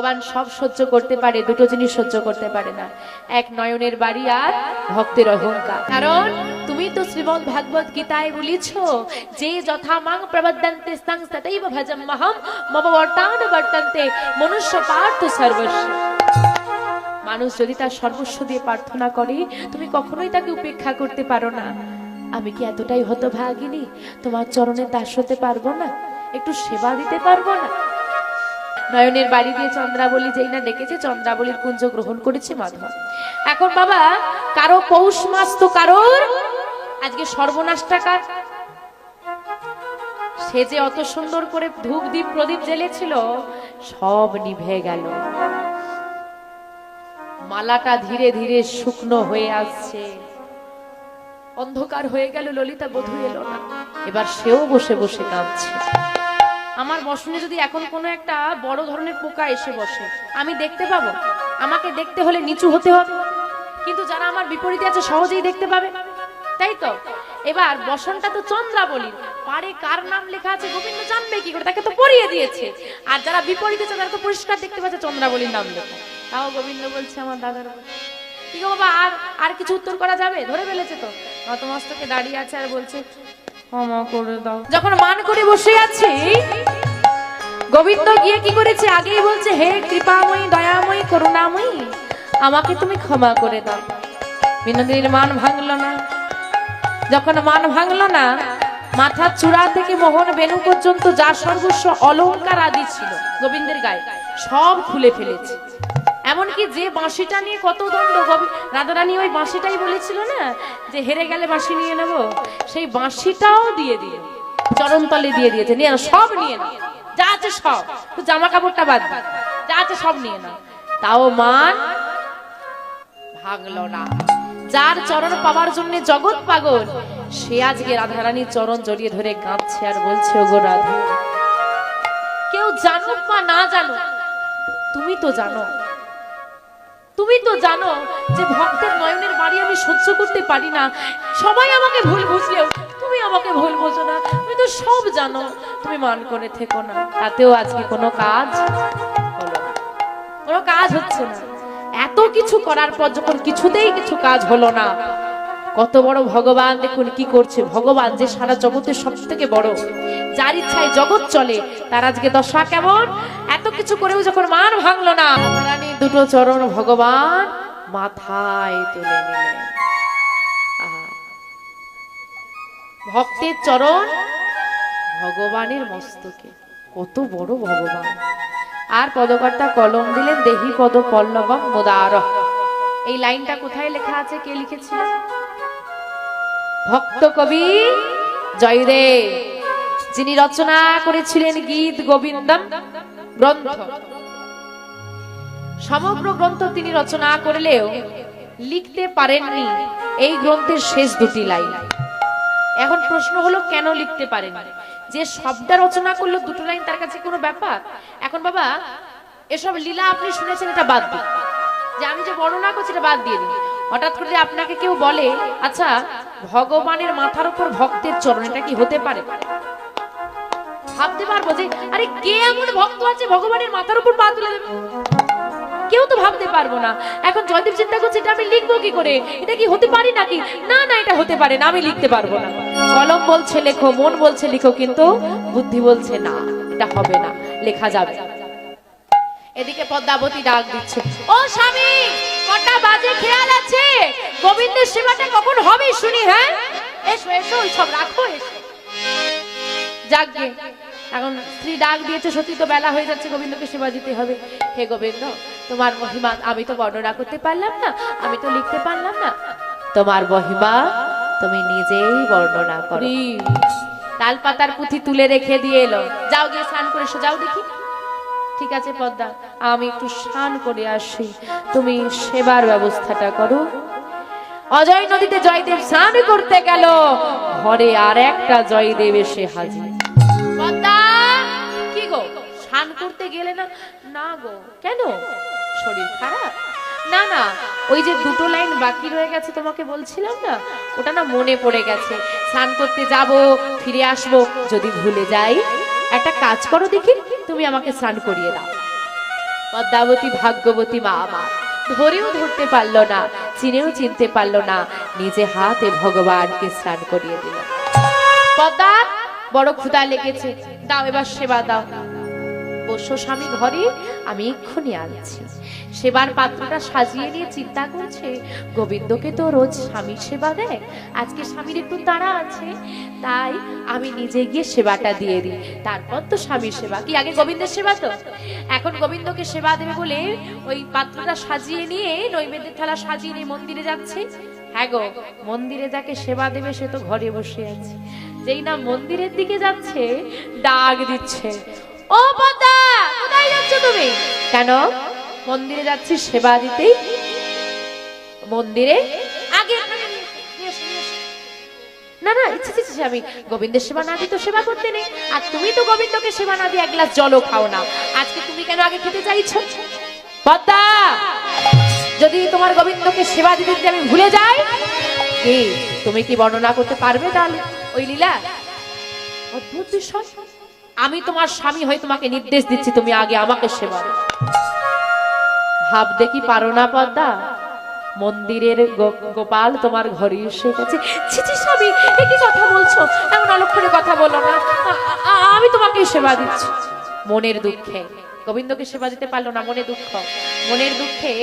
ভগবান সব সহ্য করতে পারে, দুটো জিনিস সহ্য করতে পারে না। এক নয়নের বাড়ি আর ভক্তের অহংকার। কারণ তুমি তো শ্রীমদ ভাগবত গীতায় বলেছ, যে যথা মাং প্রবদ্ধন্তে স্তাং ততৈব ভজম মহম, মম বর্তান বর্তন্তে মনুষ্য পার্থ সর্বস্ব। মানুষ যদি তার সর্বস্ব দিয়ে প্রার্থনা করে, তুমি কখনোই তাকে উপেক্ষা করতে পারো না। আমি কি এতটাই হতভাগিনী? তোমার চরণে দাস হতে পারব না? একটু সেবা দিতে পারব না? নয়নের বাড়ি দিয়ে চন্দ্রাবলী যেই না ডেকেছে, চন্দ্রাবলীর কুঞ্জ গ্রহণ করেছে মাধব। এখন বাবা, কারও পৌষ মাস তো কারোর? আজকে সর্বনাশটা কার সে যে অত সুন্দর করে ধূপ দ্বীপ প্রদীপ জ্বেলেছিল, সব নিভে গেল। মালাটা ধীরে ধীরে শুকনো হয়ে আসছে। অন্ধকার হয়ে গেল, ললিতা বধূ এলো না। এবার সেও বসে বসে কাঁদছে। আমার বসনে যদি এখন কোনো একটা বড় ধরনের পোকা এসে বসে আমি দেখতে পাবো? আমাকে দেখতে হলে নিচু হতে হবে। কিন্তু যারা আমার বিপরীতে আছে সহজেই দেখতে পাবে। তাই তো? এবার বসনটা তো চন্দ্রাবলীর পারে কার নাম লেখা আছে গোবিন্দ জানবে কি করে? তাকে তো পড়িয়ে দিয়েছে। আর যারা বিপরীতে আছে তারা তো পরিষ্কার দেখতে পাচ্ছে চন্দ্রাবলীর নাম লেখা। তাও গোবিন্দ বলছে আমার দাদার। কি বাবা আর আর কিছু উত্তর করা যাবে? ধরে ফেলেছে তো। নতমস্তকে দাঁড়িয়ে আছে আর বলছে ক্ষমা করে দাও। যখন মান করে বসে আছি, গোবিন্দ গিয়ে কি করেছে? আগেই বলছে, হে কৃপাময়ী, দয়াময়ী, করুণাময়ী, আমাকে তুমি ক্ষমা করে দাও। বিনোদিনীর মান ভাঙলো না। যখন মান ভাঙলো না, মাথার চূড়া থেকে মোহন বেনু পর্যন্ত যা সর্বস্ব অলংকার আদি ছিল, গোবিন্দের গায়ে, সব খুলে ফেলেছে। এমনকি যে বাঁশিটা নিয়ে কত দণ্ড রাধারানী ওই বাঁশিটাই বলেছিল না? যে হেরে গেলে বাঁশি নিয়ে নেব। সেই বাঁশিটাও দিয়ে দিয়ে চরণতলে দিয়ে দিয়েছে। নিয়ে সব নিয়ে না যা আছে সব। শুধু জামা কাপড়টা বাদ। যা আছে সব নিয়ে না তাও মান ভাঙলো না। যার চরণ পাওয়ার জন্য জগৎ পাগল, সে আজকে রাধারানীর চরণ জড়িয়ে ধরে কাঁদছে আর বলছে, ওগো রাধা, কেউ জানুক বা না জানুক, তুমি তো জানো তুমি তো জানো যে ভক্তের নয়নের বাড়ি আমি সহ্য করতে পারি না। সবাই আমাকে ভুল বুঝলেও তুমি আমাকে ভুল বোঝো না। তুমি তো সব জানো। তুমি মান করে থেকো না। তাতেও আজকে কোনো কাজ কোনো কাজ হচ্ছে না। এত কিছু করার পর যখন কিছুতেই কিছু কাজ হলো না কত বড় ভগবান, দেখুন কি করছে। ভগবান যে সারা জগতের সব থেকে বড়, যার ইচ্ছায় জগৎ চলে, তার আজকে দশা কেমন? এত কিছু করেও যখন মান ভাঙলো না দুটো চরণ ভগবান মাথায় তুলে ভক্তের চরণ ভগবানের মস্তকে, কত বড় ভগবান। আর পদকর্তা কলম দিলেন, দেহি পদ পল্লবম মোদার এই লাইনটা কোথায় লেখা আছে, কে লিখেছিল? ভক্ত কবি জয়দেব, যিনি রচনা করেছিলেন গীত গোবিন্দম গ্রন্থ। সমগ্র গ্রন্থ তিনি রচনা করলেও লিখতে পারেননি এই গ্রন্থের শেষ দুটি লাইন। এখন প্রশ্ন হলো, কেন লিখতে পারেন যে শব্দ রচনা করল, দুটো লাইন তার কাছে কোনো ব্যাপার? এখন বাবা, এসব লীলা আপনি শুনেছেন, এটা বাদ দিন। যে আমি যে বর্ণনা করছি, এটা বাদ দিয়ে দিন। হঠাৎ করে আপনাকে কেউ বলে আচ্ছা ভগবানের মাথার উপর ভক্তের চরণ, এটা কি হতে পারে? ভাবতে পারব যে, আরে কে এমন ভক্ত আছে ভগবানের মাথার উপর পা তুলে দেবে? কেউ তো ভাবতে পারব না। এখন জয়দীপ চিন্তা করছে, এটা আমি লিখব কি করে? এটা কি হতে পারি নাকি? না না, এটা হতে পারে না, আমি লিখতে পারব না। কলম বলছে লেখো, মন বলছে লিখো, কিন্তু বুদ্ধি বলছে না, এটা হবে না, লেখা যাবে। এদিকে পদ্মাবতী ডাক দিচ্ছে, ও স্বামী কটা বাজে খেয়াল আছে? গোবিন্দের সেবাটা কখন হবে শুনি হ্যাঁ? এসো এসো সব রাখো এসো। যাকগে এখন স্ত্রী ডাক দিয়েছে সত্যি তো বেলা হয়ে যাচ্ছে গোবিন্দকে সেবা দিতে হবে। হে গোবিন্দ তোমার মহিমা আমি তো বর্ণনা করতে পারলাম না আমি তো লিখতে পারলাম না। তোমার মহিমা তুমি নিজেই বর্ণনা করো। তাল পাতার পুঁথি তুলে রেখে দিয়ে এলো। যাও গিয়ে স্নান করে এসো যাও দেখি। ঠিক আছে, পদ্মা। আমি একটু স্নান করে আসি। তুমি সেবার ব্যবস্থাটা করো। অজয় নদীতে জয়দেব স্নান করতে গেল। ঘরে আর একটা জয়দেব এসে হাজির। পদ্মা! কি গো, স্নান করতে গেলে না? না গো। কেন? শরীর খারাপ? না না, ওই যে দুটো লাইন বাকি রয়ে গেছে তোমাকে বলছিলাম না? ওটা না মনে পড়ে গেছে। স্নান করতে যাব, ফিরে আসব, যদি ভুলে যাই। একটা কাজ করো দেখি। তুমি আমাকে স্নান করিয়ে দাও। পদ্মাবতী, ভাগ্যবতী মা আমার, ধরেও ধরতে পারল না, চিনেও চিনতে পারল না, নিজে হাতে ভগবানকে স্নান করিয়ে দিল। পদ্মা, বড় ক্ষুদা লেগেছে, দাও এবার সেবা দাও। বসো স্বামী ঘরে আমি এক্ষুনি আনছি। সেবার পাত্রটা সাজিয়ে নিয়ে চিন্তা করছে, গোবিন্দকে তো রোজ স্বামীর সেবা দেয়? আজকে স্বামীর একটু তাড়া আছে, তাই আমি নিজে গিয়ে সেবাটা দিয়ে দিই। তারপর তো স্বামীর সেবা। কি, আগে গোবিন্দের সেবা তো? এখন গোবিন্দকে সেবা দেবে বলে ওই পাত্রটা সাজিয়ে নিয়ে নৈবেদ্যের থালা সাজিয়ে নিয়ে মন্দিরে যাচ্ছে? হ্যাঁ গো, মন্দিরে যাকে সেবা দেবে সে তো ঘরে বসে আছে। যেই না মন্দিরের দিকে যাচ্ছে, ডাক দিচ্ছে, ও কোথায় যাচ্ছ তুমি? কেন? মন্দিরে যাচ্ছি সেবা দিতে মন্দিরে? আগে। না না আমি গোবিন্দের সেবা না সেবা করতে নেই। আর তুমি তো গোবিন্দকে সেবা না দিয়ে এক গ্লাস জলও খাও না। আজকে তুমি কেন আগে খেতে চাইছো? যদি তোমার গোবিন্দকে সেবা দিতে দিতে আমি ভুলে যাই তুমি কি বর্ণনা করতে পারবে তাহলে? ওই লীলা? অদ্ভুত বিষয় আমি তোমার স্বামী হয়ে তোমাকে নির্দেশ দিচ্ছি, তুমি আগে আমাকে সেবা ভাব দেখি পারো না পদ্মা? মন্দিরের গোপাল তোমার ঘরে এসে গেছে। ছিচি স্বামী কথা বলছো? এমন অলক্ষণে কথা বলো না। আমি তোমাকে সেবা দিচ্ছি। মনের দুঃখে। গোবিন্দকে সেবা দিতে পারল না, মনে দুঃখ। মনের দুঃখে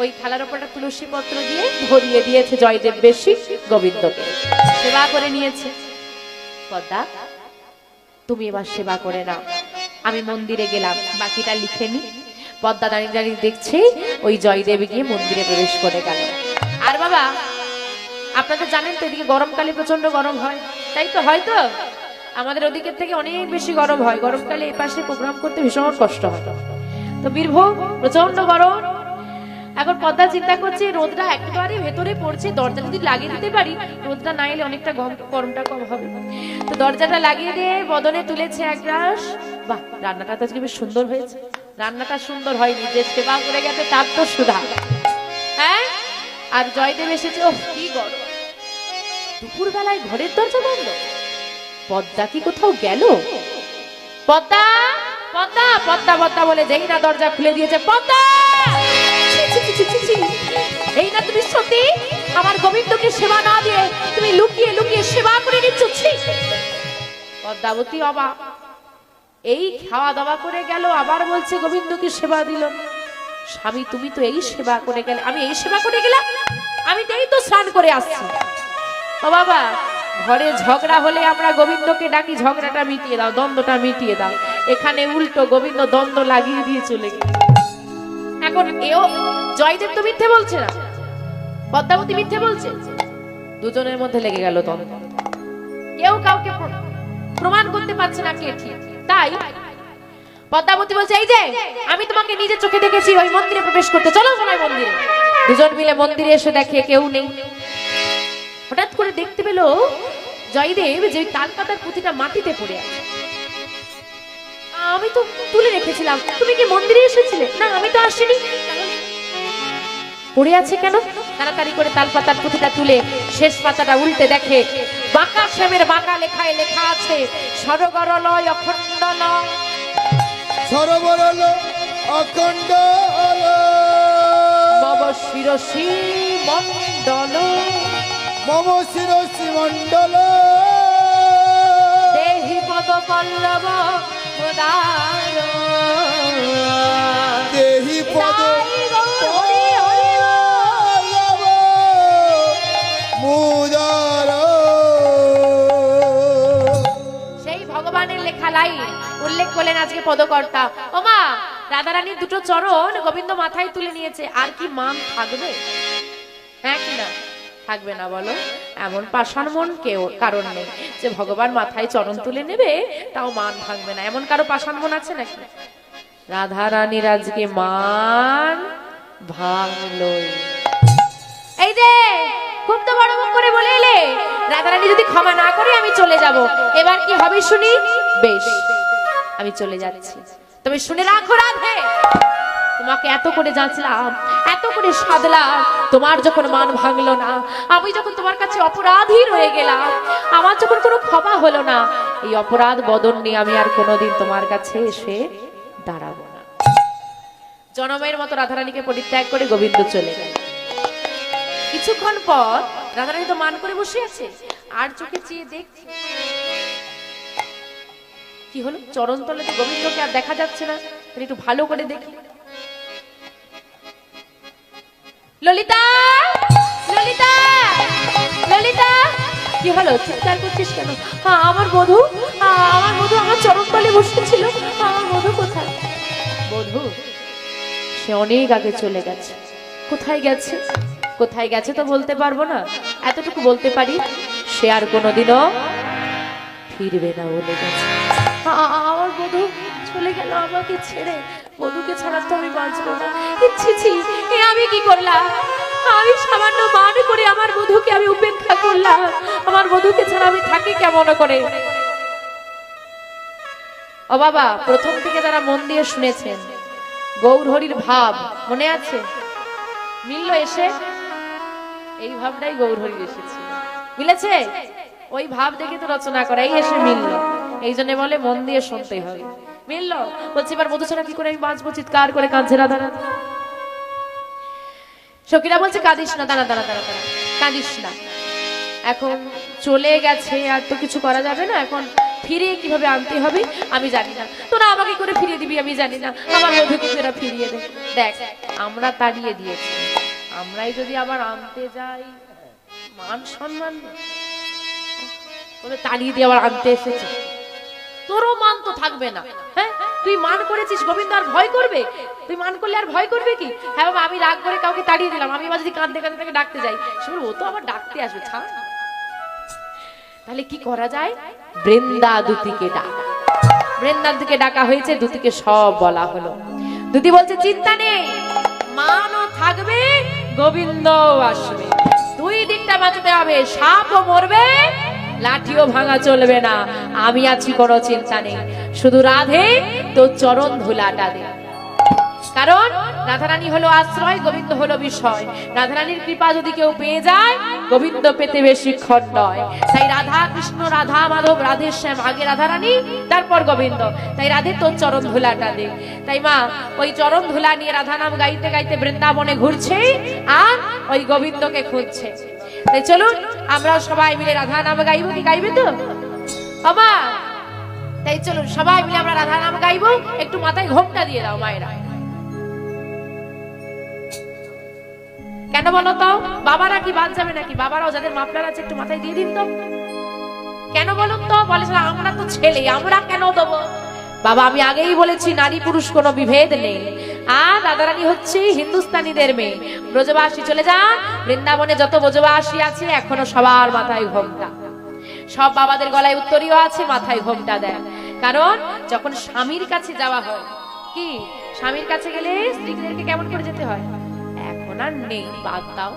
ওই থালার ওপর একটা তুলসী পত্র দিয়ে ধরিয়ে দিয়েছে জয়দেব বেশি গোবিন্দকে। সেবা করে নিয়েছে। পদ্মা তুমি এবার সেবা করে নাও। আমি মন্দিরে গেলাম, বাকিটা লিখে নি। পদ্মা দাঁড়িয়ে দাঁড়িয়ে দেখছে, ওই জয়দেব গিয়ে মন্দিরে প্রবেশ করে গেল। আর বাবা, আপনারা জানেন তো এদিকে গরমকালে প্রচণ্ড গরম হয়। তাই তো, হয়তো? আমাদের ওদিকের থেকে অনেক বেশি গরম হয়। গরমকালে এই পাশে প্রোগ্রাম করতে ভীষণ কষ্ট হয়। তো বীরভূম প্রচণ্ড গরম। এখন পদ্মা চিন্তা করছে, রোদটা একেবারে ভেতরে পড়ছে, দরজা যদি লাগিয়ে দিতে পারি, রোদটা না এলে অনেকটা গরমটা কম হবে। তো দরজাটা লাগিয়ে দিয়ে বদনে তুলেছে এক গ্রাস বাহ, রান্নাটা তো আজকে বেশ সুন্দর হয়েছে। রান্নাটা সুন্দর হয়নি, যে সেবা করে গেছে তার তো সুধা। হ্যাঁ? আর জয়দেব এসেছে ও কি গরম। দুপুর বেলায় ঘরের দরজা বন্ধ। পদ্মা কি কোথাও গেল? পদ্মা পদ্মা পদ্মা পদ্মা বলে যেই না দরজা খুলে দিয়েছে, পদ্মা। এই না তুমি সত্যি আমার গোবিন্দকে সেবা না দিয়ে তুমি লুকিয়ে লুকিয়ে সেবা করে নিচ্ছ। পদ্মাবতী অবাক এই খাওয়া দাওয়া করে গেল, আবার বলছে গোবিন্দকে সেবা দিল। স্বামী, তুমি তো এই সেবা করে গেলে, আমি এই সেবা করে গেলাম, আমি এই তো স্নান করে আসছি। ও বাবা, ঘরে ঝগড়া হলে আমরা গোবিন্দকে ডাকি, ঝগড়াটা মিটিয়ে দাও, দ্বন্দ্বটা মিটিয়ে দাও। এখানে উল্টো গোবিন্দ দ্বন্দ্ব লাগিয়ে দিয়ে চলে গেল। এখন এও জয়দেব তো মিথ্যে বলছে না। পদ্মাবতী মিথ্যে বলছে। দুজনের মধ্যে লেগে গেল কেউ কাউকে প্রমাণ করতে পারছে না কে ঠিক। তাই পদ্মাবতী বলছে, এই যে, আমি তোমাকে নিজের চোখে দেখেছি, ওই মন্দিরে প্রবেশ করতে। চলো সবাই মন্দিরে। দুজন মিলে মন্দিরে এসে দেখে কেউ নেই। হঠাৎ করে দেখতে পেল জয়দেব যে তালপাতার পুঁথিটা মাটিতে পড়ে আছে। আমি তো তুলে রেখেছিলাম। তুমি কি মন্দিরে এসেছিলে? না আমি তো আসিনি। পড়ে আছে কেন? তাড়াতাড়ি করে তাল পাতার পুঁথিটা তুলে শেষ পাতাটা উল্টে দেখে বাঁকা শ্যামের বাঁকা লেখায় লেখা আছে সরগরলয় অখণ্ড সরবরল অখণ্ড মম শিরসি মণ্ডল মম শিরসি মণ্ডল দেহি পদ পল্লব প্রদান দেহি পদ তাই গৌর হরি হরি পল্লব মুদার। সেই ভগবানের লেখা লাইন উল্লেখ করলেন আজকে পদকর্তা। ওমা রাধারানীর দুটো চরণ গোবিন্দ মাথায় তুলে নিয়েছে। আর কি মান থাকবে? হ্যাঁ কি না? থাকবে না বলো। এমন পাষাণ মন কেউ, কারণ নেই। যে ভগবান মাথায় চরণ তুলে নেবে, তাও মান ভাঙবে না। এমন কারও পাষাণ মন আছে নাকি? রাধা রানীর আজকে মান ভাঙলই। এই যে, খুব তো বড় মুখ করে বলে এলে। রাধারানী যদি ক্ষমা না করে, আমি চলে যাব। এবার কি হবে শুনি? বেশ, আমি চলে যাচ্ছি। তবে শুনে রাখো রাধে। তোমাকে এত করে যাচ্ছিলাম এত করে সাধলাম তোমার যখন মান ভাঙলো না, আমি যখন তোমার কাছে অপরাধী রয়ে গেলাম, আমার যখন কোনো ক্ষমা হলো না, এই অপরাধ বদন নিয়ে আমি আর কোনোদিন তোমার কাছে এসে দাঁড়াবো না। জনমের মতো রাধারানীকে পরিত্যাগ করে গোবিন্দ চলে গেল। কিছুক্ষণ পর রাধারানী তো মান করে বসে আছে, আর চোখে চেয়ে দেখছে। কি হলো? চরণ তলে তো গোবিন্দকে আর দেখা যাচ্ছে না একটু ভালো করে দেখি। ললিতা ললিতা ললিতা, কি হলো? চিৎকার করছিস কেন? হ্যাঁ আমার বধু আমার বধু আমার চরণ তলে বসেছিল। আমার বধু কোথায়? বধু, সে অনেক আগে চলে গেছে। কোথায় গেছে? কোথায় গেছে তো বলতে পারব না। এতটুকু বলতে পারি, সে আর কোনোদিনও ফিরবে না বলে গেছে। আমার বধূ চলে গেল আমাকে ছেড়ে। বধূকে ছাড়া তো আমি বাঁচবো না। ছি ছি, এ আমি কি করলাম? আমি সামান্য মান করে আমার বধূকে আমি উপেক্ষা করলাম। আমার বধূকে ছাড়া আমি থাকি কেমন করে? ও বাবা, প্রথম থেকে যারা মন দিয়ে শুনেছেন গৌর হরির ভাব, মনে আছে? মিললো এসে? এই ভাবটাই গৌর হরির এসেছিল মিলেছে? ওই ভাব দেখে তো রচনা করা, এই এসে মিললো। এই জন্য বলে, মন দিয়ে শুনতে হবে মিললো বলছি, এবার মধু ছাড়া কি করে আমি বাঁচবো? চিৎকার করে কাঁদছে রাধা রাধা সখীরা বলছে, কাঁদিস না দাঁড়া দাঁড়া দাঁড়া দাঁড়া কাঁদিস না। এখন চলে গেছে, আর তো কিছু করা যাবে না। এখন ফিরিয়ে কীভাবে আনতে হবে, আমি জানি না। তোরা আমাকে করে ফিরিয়ে দিবি, আমি জানি না। আমার মধুকে ফেরা ফিরিয়ে দে। দেখ, আমরা তাড়িয়ে দিয়েছি। আমরাই যদি আবার আনতে যাই, মান সম্মান তাড়িয়ে দিয়ে আবার আনতে এসেছে। তোরও মান তো থাকবে না। হ্যাঁ? তুই মান করেছিস গোবিন্দ আর ভয় করবে? তুই মান করলে আর ভয় করবে কি? হ্যাঁ বাবা আমি রাগ করে কাউকে তাড়িয়ে দিলাম আমি যদি কাঁদতে কাঁদতে তাকে ডাকতে যাই। বলবে, ও তো আবার ডাকতে আসবে ছাড়। তাহলে কি করা যায়? বৃন্দা দুতিকে ডাকা হয়েছে দুতিকে সব বলা হলো। দুতি বলছে চিন্তা নেই মানও থাকবে গোবিন্দ আসবে। দুই দিকটা বাঁচাতে হবে সাপও মরবে লাঠিও ভাঙা চলবে না। আমি আছি, কোনো চিন্তা নেই। শুধু রাধে, তো চরণ ধুলাটা দে। কারণ রাধারানী হলো আশ্রয়, গোবিন্দ হলো বিষয়। রাধারানীর কৃপা যদি কেউ পেয়ে যায়, গোবিন্দ পেতে বেশি বেশিক্ষণ নয়। তাই রাধা কৃষ্ণ, রাধা মাধব, রাধে শ্যাম, আগে রাধারানী, তারপর গোবিন্দ। তাই রাধে, তোর চরণ ধুলাটা দে। তাই মা, ওই চরণ ধুলা নিয়ে রাধা নাম গাইতে গাইতে বৃন্দাবনে ঘুরছে, আর ওই গোবিন্দকে খুঁজছে। তাই চলুন আমরা সবাই মিলে রাধা নাম গাইবো। কি গাইবে তো? বাবা তাই চলুন সবাই মিলে আমরা রাধা নাম গাইবো। একটু মাথায় ঘোমটা দিয়ে দাও মায়েরা। কেন বলো তো? বাবারা কি বাদ যাবে নাকি? বাবারাও যাদের মাপলার আছে একটু মাথায় দিয়ে দিন তো। কেন বলুন তো? বলে "শালা, আমরা তো ছেলে আমরা কেন দেবো? বাবা আমি আগেই বলেছি নারী পুরুষ কোনো বিভেদ নেই। আর দাদারানী হচ্ছে হিন্দুস্তানিদের মেয়ে। ব্রজবাসী চলে যান। বৃন্দাবনে যত ব্রজবাসী আছে, এখনও সবার মাথায় ঘোমটা। সব বাবাদের গলায় উত্তরীয় আছে, মাথায় ঘোমটা দেয় কারণ যখন স্বামীর কাছে যাওয়া হয়, কি? স্বামীর কাছে গেলে স্ত্রীদেরকে কেমন করে যেতে হয়? এখন আর নেই, বাদ দাও।